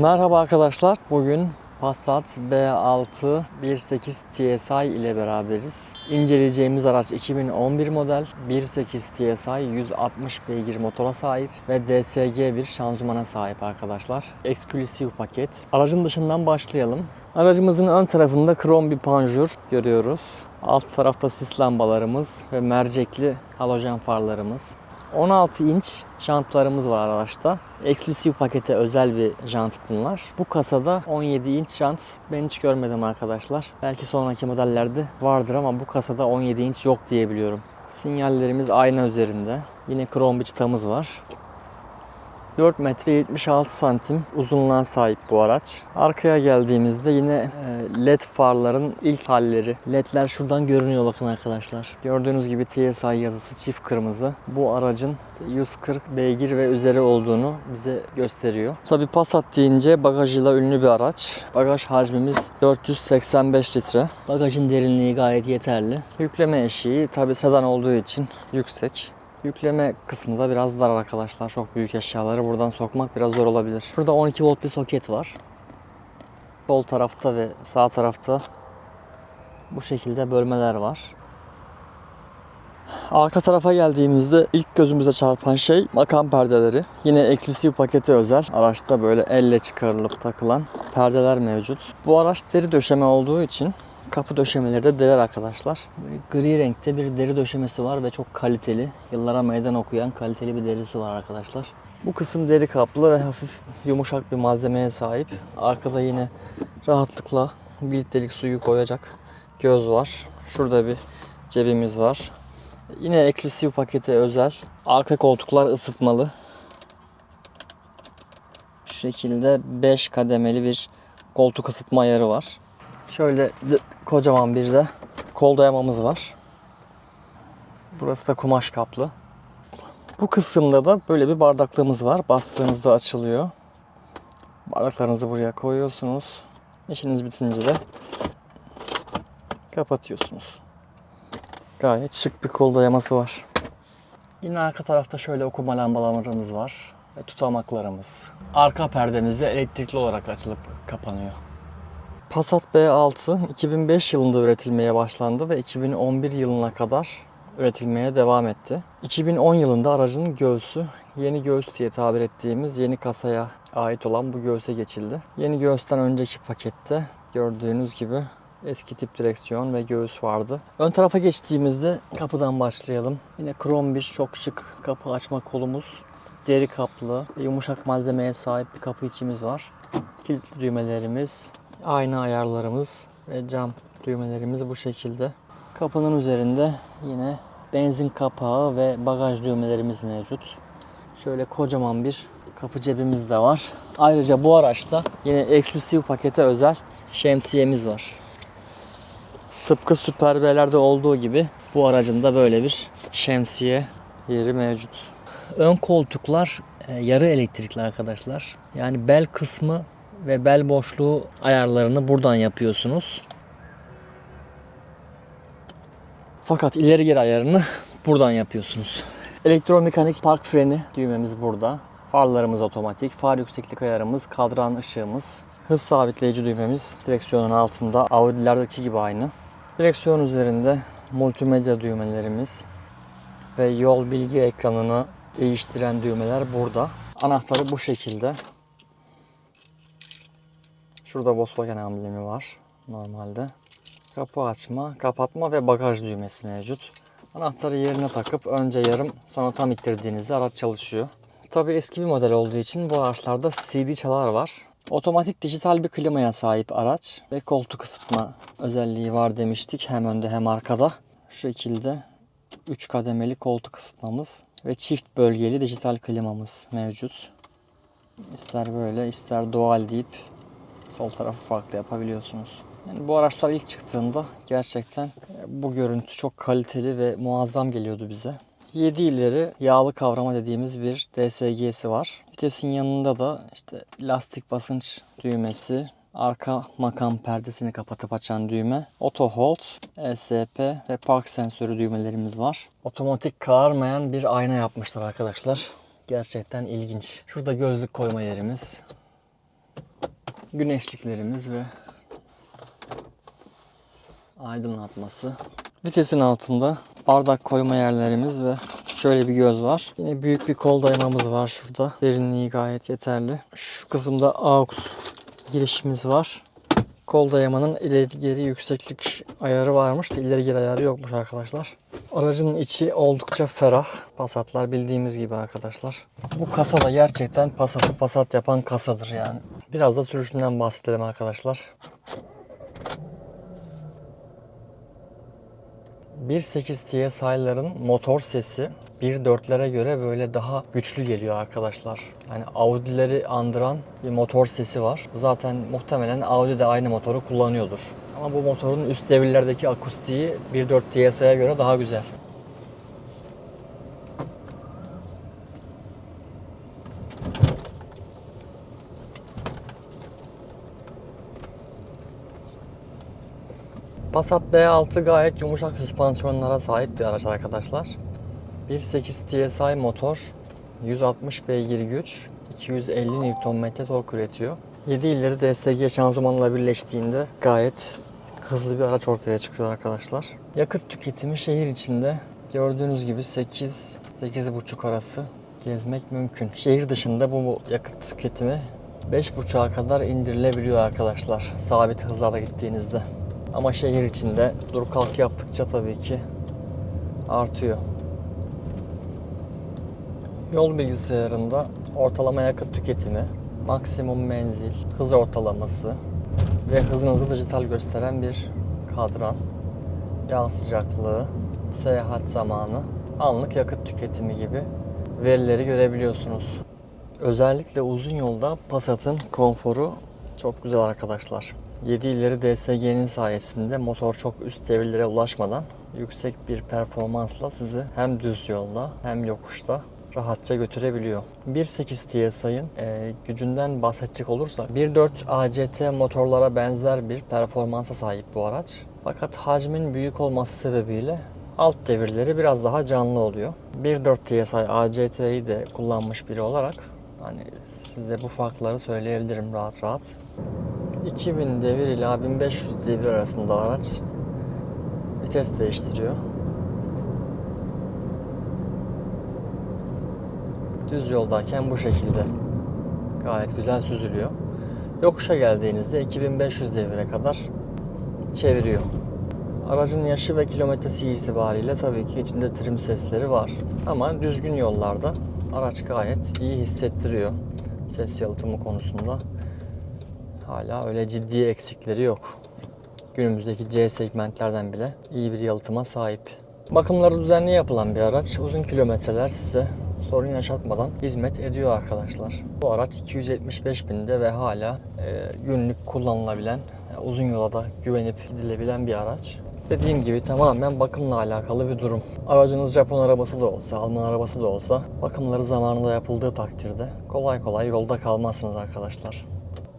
Merhaba arkadaşlar. Bugün Passat B6 1.8 TSI ile beraberiz. İnceleyeceğimiz araç 2011 model 1.8 TSI 160 beygir motora sahip ve DSG bir şanzımana sahip arkadaşlar. Eksklusif paket. Aracın dışından başlayalım. Aracımızın ön tarafında krom bir panjur görüyoruz. Alt tarafta sis lambalarımız ve mercekli halojen farlarımız. 16 inç jantlarımız var araçta. Eksklusif pakete özel bir jant bunlar. Bu kasada 17 inç jant ben hiç görmedim arkadaşlar. Belki sonraki modellerde vardır ama bu kasada 17 inç yok diye biliyorum. Sinyallerimiz ayna üzerinde. Yine krom bir çıtamız var. 4 metre 76 santim uzunluğa sahip bu araç. Arkaya geldiğimizde yine e, led farların ilk halleri. Ledler şuradan görünüyor bakın arkadaşlar. Gördüğünüz gibi TSI yazısı çift kırmızı. Bu aracın 140 beygir ve üzeri olduğunu bize gösteriyor. Tabi Passat deyince bagajıyla ünlü bir araç. Bagaj hacmimiz 485 litre. Bagajın derinliği gayet yeterli. Yükleme eşiği tabi sedan olduğu için yüksek. Yükleme kısmı da biraz dar arkadaşlar. Çok büyük eşyaları buradan sokmak biraz zor olabilir. Şurada 12 volt bir soket var. Sol tarafta ve sağ tarafta bu şekilde bölmeler var. Arka tarafa geldiğimizde ilk gözümüze çarpan şey makam perdeleri. Yine eksklusif pakete özel. Araçta böyle elle çıkarılıp takılan perdeler mevcut. Bu araç deri döşeme olduğu için kapı döşemeleri de deri arkadaşlar. Böyle gri renkte bir deri döşemesi var ve çok kaliteli. Yıllara meydan okuyan kaliteli bir derisi var arkadaşlar. Bu kısım deri kaplı ve hafif yumuşak bir malzemeye sahip. Arkada yine rahatlıkla bir litrelik suyu koyacak göz var. Şurada bir cebimiz var. Yine eksklusif pakete özel. Arka koltuklar ısıtmalı. Şu şekilde 5 kademeli bir koltuk ısıtma ayarı var. Şöyle kocaman bir de kol dayamamız var. Burası da kumaş kaplı. Bu kısımda da böyle bir bardaklığımız var. Bastığınızda açılıyor. Bardaklarınızı buraya koyuyorsunuz. İşiniz bitince de kapatıyorsunuz. Gayet şık bir kol dayaması var. Yine arka tarafta şöyle okuma lambalarımız var ve tutamaklarımız. Arka perdemiz de elektrikli olarak açılıp kapanıyor. Passat B6 2005 yılında üretilmeye başlandı ve 2011 yılına kadar üretilmeye devam etti. 2010 yılında aracın göğsü yeni göğüs diye tabir ettiğimiz yeni kasaya ait olan bu göğüse geçildi. Yeni göğüsten önceki pakette gördüğünüz gibi eski tip direksiyon ve göğüs vardı. Ön tarafa geçtiğimizde kapıdan başlayalım. Yine krom bir çok şık kapı açma kolumuz. Deri kaplı, yumuşak malzemeye sahip bir kapı içimiz var. Kilitli düğmelerimiz, ayna ayarlarımız ve cam düğmelerimiz bu şekilde. Kapının üzerinde yine benzin kapağı ve bagaj düğmelerimiz mevcut. Şöyle kocaman bir kapı cebimiz de var. Ayrıca bu araçta yine eksklusif pakete özel şemsiyemiz var. Tıpkı Super B'lerde olduğu gibi bu aracın da böyle bir şemsiye yeri mevcut. Ön koltuklar e, yarı elektrikli arkadaşlar. Yani bel kısmı ve bel boşluğu ayarlarını buradan yapıyorsunuz. Fakat ileri geri ayarını buradan yapıyorsunuz. Elektromekanik park freni düğmemiz burada. Farlarımız otomatik, far yükseklik ayarımız, kadran ışığımız, hız sabitleyici düğmemiz direksiyonun altında. Audi'lerdeki gibi aynı. Direksiyon üzerinde multimedya düğmelerimiz ve yol bilgi ekranını değiştiren düğmeler burada. Anahtarı bu şekilde. Şurada Volkswagen amblemi var normalde. Kapı açma, kapatma ve bagaj düğmesi mevcut. Anahtarı yerine takıp önce yarım sonra tam ittirdiğinizde araç çalışıyor. Tabi eski bir model olduğu için bu araçlarda CD çalar var. Otomatik dijital bir klimaya sahip araç ve koltuk ısıtma özelliği var demiştik hem önde hem arkada. Şu şekilde 3 kademeli koltuk ısıtmamız ve çift bölgeli dijital klimamız mevcut. İster böyle ister doğal deyip sol tarafı farklı yapabiliyorsunuz. Yani bu araçlar ilk çıktığında gerçekten e, bu görüntü çok kaliteli ve muazzam geliyordu bize. 7 ileri yağlı kavrama dediğimiz bir DSG'si var. Vitesin yanında da işte lastik basınç düğmesi, arka makam perdesini kapatıp açan düğme, auto hold, ESP ve park sensörü düğmelerimiz var. Otomatik kararmayan bir ayna yapmışlar arkadaşlar. Gerçekten ilginç. Şurada gözlük koyma yerimiz. Güneşliklerimiz ve aydınlatması. Vitesin altında bardak koyma yerlerimiz ve şöyle bir göz var. Yine büyük bir kol dayamamız var şurada. Derinliği gayet yeterli. Şu kısımda AUX girişimiz var. Kol dayamanın ileri geri yükseklik ayarı varmış da ileri geri ayarı yokmuş arkadaşlar. Aracın içi oldukça ferah. Passatlar bildiğimiz gibi arkadaşlar. Bu kasa da gerçekten Passat'ı Passat yapan kasadır yani. Biraz da sürüşünden bahsedelim arkadaşlar. 1.8 TSI'ların motor sesi 1.4'lere göre böyle daha güçlü geliyor arkadaşlar. Yani Audi'leri andıran bir motor sesi var. Zaten muhtemelen Audi de aynı motoru kullanıyordur. Ama bu motorun üst devirlerdeki akustiği 1.4 TSI'ye göre daha güzel. Passat B6 gayet yumuşak süspansiyonlara sahip bir araç arkadaşlar. 1.8 TSI motor, 160 beygir güç, 250 Nm tork üretiyor. 7 ileri DSG şanzımanla birleştiğinde gayet hızlı bir araç ortaya çıkıyor arkadaşlar. Yakıt tüketimi şehir içinde gördüğünüz gibi 8 8,5 arası gezmek mümkün. Şehir dışında bu yakıt tüketimi 5,5'a kadar indirilebiliyor arkadaşlar. Sabit hızlarda gittiğinizde. Ama şehir içinde dur kalk yaptıkça tabii ki artıyor. Yol bilgisayarında ortalama yakıt tüketimi, maksimum menzil, hız ortalaması ve hızınızı dijital gösteren bir kadran, yağ sıcaklığı, seyahat zamanı, anlık yakıt tüketimi gibi verileri görebiliyorsunuz. Özellikle uzun yolda Passat'ın konforu çok güzel arkadaşlar. 7 ileri DSG'nin sayesinde motor çok üst devirlere ulaşmadan yüksek bir performansla sizi hem düz yolda hem yokuşta rahatça götürebiliyor. 1.8 TSI'ın e, gücünden bahsedecek olursak 1.4 ACT motorlara benzer bir performansa sahip bu araç. Fakat hacmin büyük olması sebebiyle alt devirleri biraz daha canlı oluyor. 1.4 TSI ACT'yi de kullanmış biri olarak hani size bu farkları söyleyebilirim rahat rahat. 2000 devir ila 1500 devir arasında araç vites değiştiriyor. Düz yoldayken bu şekilde gayet güzel süzülüyor. Yokuşa geldiğinizde 2500 devire kadar çeviriyor. Aracın yaşı ve kilometresi itibariyle tabii ki içinde trim sesleri var. Ama düzgün yollarda araç gayet iyi hissettiriyor ses yalıtımı konusunda. Hala öyle ciddi eksikleri yok. Günümüzdeki C segmentlerden bile iyi bir yalıtıma sahip. Bakımları düzenli yapılan bir araç. Uzun kilometreler size sorun yaşatmadan hizmet ediyor arkadaşlar. Bu araç 275 binde ve hala e, günlük kullanılabilen, e, uzun yola da güvenip gidilebilen bir araç. Dediğim gibi tamamen bakımla alakalı bir durum. Aracınız Japon arabası da olsa, Alman arabası da olsa bakımları zamanında yapıldığı takdirde kolay kolay yolda kalmazsınız arkadaşlar.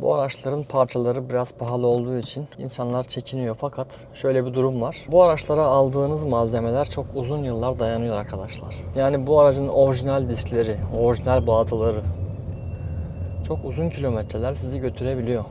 Bu araçların parçaları biraz pahalı olduğu için insanlar çekiniyor fakat şöyle bir durum var. Bu araçlara aldığınız malzemeler çok uzun yıllar dayanıyor arkadaşlar. Yani bu aracın orijinal diskleri, orijinal balataları çok uzun kilometreler sizi götürebiliyor.